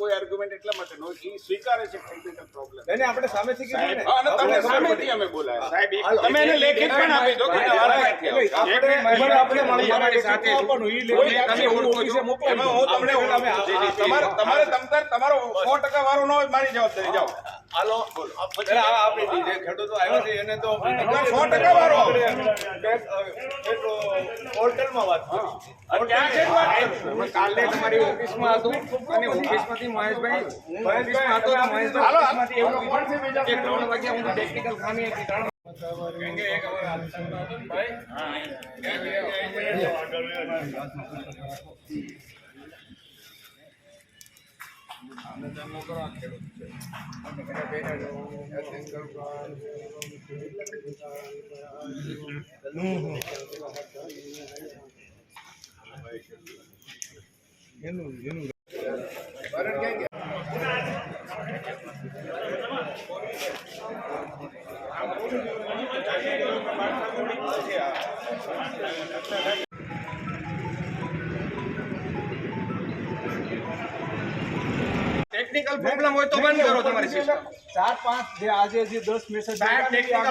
કોઈ આર્ગ્યુમેન્ટ એટલા માટે નો એ સ્વીકારે છે ટેકનિકલ પ્રોબ્લેમ એને આપણે સામેથી કીધું ને. અને તમને સામેથી અમે બોલાયા. સાહેબ તમે એને લેખિત પણ આપી દો કે આપણે આપણે મારી સાથે. આપવાનું, ઈ લેખિત તમે ઓળખો છો. મોકલો. હું તમને તમારે તમારે તમતાર તમારો સો ટકા વારો ન હોય મારી જવાબદારી જાઓ. હાલો. એટલે આ આપણી દીધી ખેડૂતો આવ્યા છે એને તો સો ટકા વારો. પોર્ટલમાં વાત કરી. ક્યાં છે વાત? કાલે તમારી ઓફિસમાં હતું અને ઓફિસમાંથી મહેશભાઈ ઓફિસમાં હતો મહેશભાઈ હાલો, ત્રણ એવું હું છે બીજા? હતી ત્રણ વાગ્યા સુધી ટેકનિકલ ખામી હતી ત્રણ ટેકનિકલ પ્રોબ્લેમ હોય તો બંધ કરો તમારી સિસ્ટમ ચાર પાંચ જે આજે જે દસ મેસેજ સાહેબ, હાલો,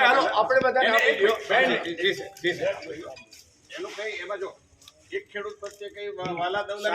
હાલો, આપણે બધાને આપી. બેન, જી સર જી સર એનું કઈ એમાં જો એક ખેડૂત પ્રત્યે કઈ વાલા દવલા